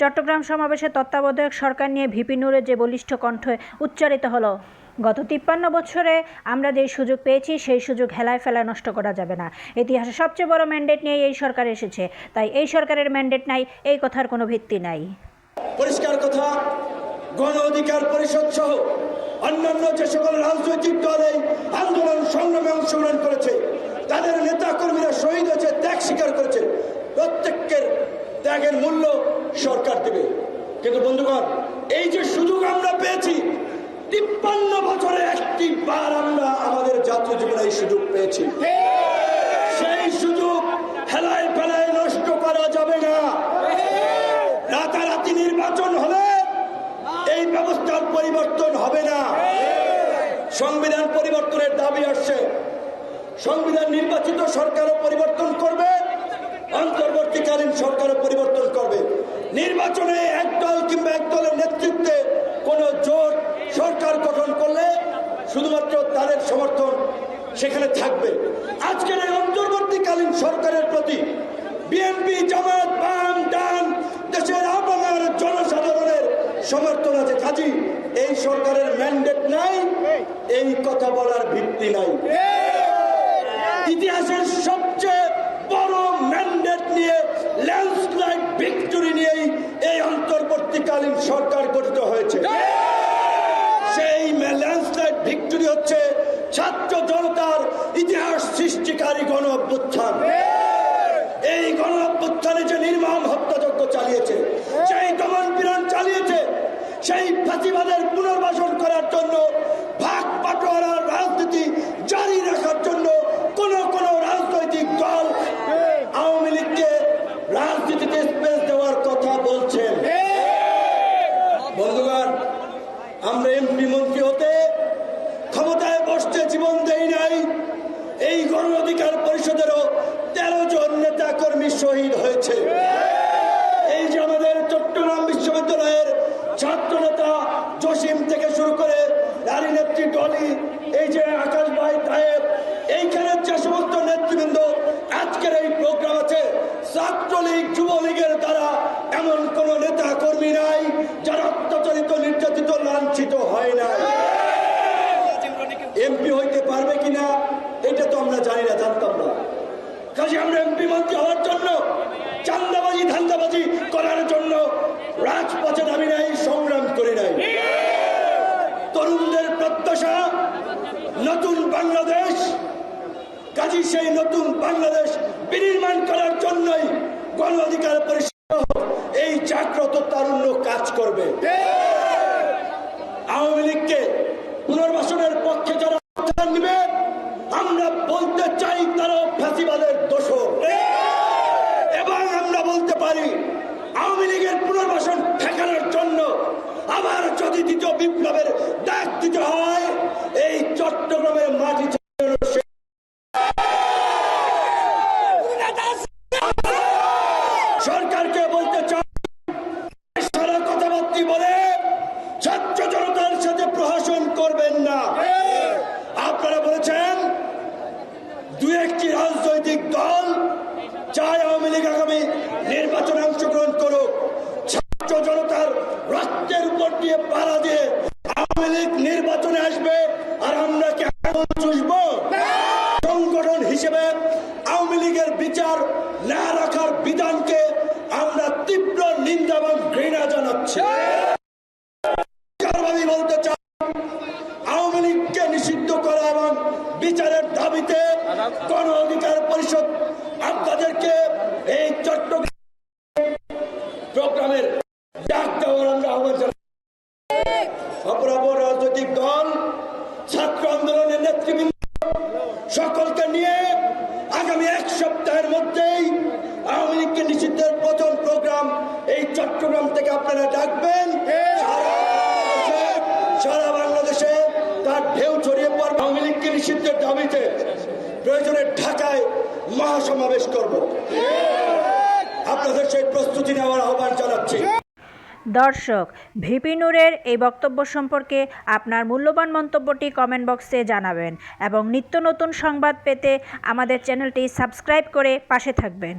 চট্টগ্রাম সমাবেশে তত্ত্বাবধায়ক সরকার নিয়ে ভিপি নুরের যে বলিষ্ঠ কণ্ঠে উচ্চারিত হলো, গত তিপ্পান্ন বছরে আমরা যেই সুযোগ পেয়েছি, সেই সুযোগ হেলায় ফেলায় নষ্ট করা যাবে না। ইতিহাসে সবচেয়ে বড় ম্যান্ডেট নিয়ে এই সরকার এসেছে। তাই এই সরকারের ম্যান্ডেট নাই, এই কথার কোনো ভিত্তি নাই। পরিষ্কার কথা, গণ অধিকার পরিষদ সহ অন্যান্য যে সকল রাজনৈতিক দল এই আন্দোলন সংগ্রামে অংশগ্রহণ করেছে, তাদের নেতা কর্মীরা শহীদ হয়েছে ত্যাগ স্বীকার করেছে। প্রত্যেকের ত্যাগের মূল্য সরকার দেবে। কিন্তু বন্ধুগণ, এই যে সুযোগ আমরা পেয়েছি, তিপ্পান্ন বছরে একটি বার আমরা আমাদের জাতীয় জীবনে এই সুযোগ পেয়েছি। সেই সুযোগ হেলায় ফেলায় নষ্ট করা যাবে না। রাতারাতি নির্বাচন হলে এই ব্যবস্থার পরিবর্তন হবে না। সংবিধান পরিবর্তনের দাবি আসছে। সংবিধান নির্বাচিত সরকারও পরিবর্তন করবে। অন্তর্বর্তীকালীন সরকারও পরিবর্তন নির্বাচনে এক দল কিংবা এক দলের নেতৃত্বে কোন জোট সরকার গঠন করলে শুধুমাত্র তাদের সমর্থন সেখানে থাকবে। আজকের এই অন্তর্বর্তীকালীন সরকারের প্রতি বিএনপি, জামাত, বাম, ডান, দেশের আপামার জনসাধারণের সমর্থন আছে। কাজী, এই সরকারের ম্যান্ডেট নাই, এই কথা বলার ভিত্তি নাই। ইতিহাসের সবচেয়ে বড় ম্যান্ডেট নিয়ে ল্যান্ডস্লাইড ভিক্টরি নিয়েই এই অন্তর্বর্তীকালীন সরকার গঠিত হয়েছে। সেই ল্যান্ডস্লাইড ভিক্টরি হচ্ছে ছাত্র জনতার ইতিহাস সৃষ্টিকারী গণ অভ্যুত্থান এই গণ অভ্যুত্থানে যে নির্মম হত্যাযজ্ঞ চালিয়েছে সেই দমন পীড়ন চালিয়েছে, সেই ফাঁসিবাদের পুনর্বাসন করার জন্য ভাগ বাটোয়ারার রাজনীতি জারি রাখার জন্য কোন কোন রাজনৈতিক দল আওয়ামী লীগকে রাজনীতিতে স্পেস দেওয়ার কথা বলছেন বন্ধুগণ আমরা এমপি মন্ত্রী হতে ক্ষমতায় বসতে জীবন দেই নাই। এই গণ অধিকার পরিষদেরও তেরো জন নেতা কর্মী শহীদ হয়েছে এই যে আমাদের চট্টগ্রাম বিশ্ববিদ্যালয়ের ছাত্র নেতা জসিম থেকে শুরু করে নারী নেত্রী ডলি এই যে আকাশ ভাই তায়েব এইখানে যে সমস্ত নেতৃবৃন্দ আজকের এই প্রোগ্রাম আছে ছাত্রলীগ যুবলীগের দ্বারা এমন কোন নেতা কর্মী নাই যারা অত্যাচারিত নির্যাতিত লাঞ্ছিত হয় নাই এমপি হইতে পারবে কিনা, এটা তো আমরা জানি না, জানতাম না। কাজে আমরা এমপি মন্ত্রী হওয়ার জন্য, চান্দাবাজি, ধান্দাবাজি করার জন্য রাজপথে নামি নাই, সংগ্রাম করি নাই। তরুণদের প্রত্যাশা, নতুন বাংলাদেশ, কাজী সেই নতুন বাংলাদেশ বিনির্মাণ করার জন্যই গণ অধিকার পরিষদ এই জাগ্রত তারুণ্য কাজ করবে। আওয়ামী লীগকে পুনর্বাসনের পক্ষে যারা অবস্থান নেবে আমরা বলতে চাই তারা ফ্যাসিবাদের দোষ এবং আমরা বলতে পারি আওয়ামী লীগের পুনর্বাসন ঠেকানোর জন্য আবার যদি দ্বিতীয় বিপ্লবের ডাক দিতে হয় এই চট্টগ্রামের মাটি ছাড়ানো শেষ। সরকারকে বলতে চাই সারা কথাবার্তি বলে ছাত্র জনতার সাথে প্রহসন করবেন না আপনারা বলেছেন দু একটি রাজনৈতিক দল চায় আওয়ামী লীগ আগামী নির্বাচনে অংশগ্রহণ করুক। ছাত্র জনতার রক্তের উপর দিয়ে পাড়া দিয়ে আওয়ামী লীগ নির্বাচনে আসবে আর আমরা কি চুষব? সংগঠন হিসেবে আওয়ামী লীগের বিচার না রাখার বিধানকে আমরা তীব্র নিন্দা এবং ঘৃণা জানাচ্ছি। বলতে চাই, আওয়ামী লীগকে নিষিদ্ধ করা এবং বিচারের দাবিতে গণ অধিকার পরিষদ আপনাদেরকে চট্টগ্রাম থেকে আপনারা ডাকবেন। সারা বাংলাদেশে তার ঢেউ ছড়িয়ে পড়বে। আওয়ামী লীগকে নিষিদ্ধের দাবিতে প্রয়োজনে ঢাকায় মহাসমাবেশ করব। আপনাদের সেই প্রস্তুতি নেওয়ার আহ্বান জানাচ্ছি। দর্শক, ভিপি নূরের এই বক্তব্য সম্পর্কে আপনার মূল্যবান মন্তব্যটি কমেন্ট বক্সে জানাবেন এবং নিত্য নতুন সংবাদ পেতে আমাদের চ্যানেলটি সাবস্ক্রাইব করে পাশে থাকবেন।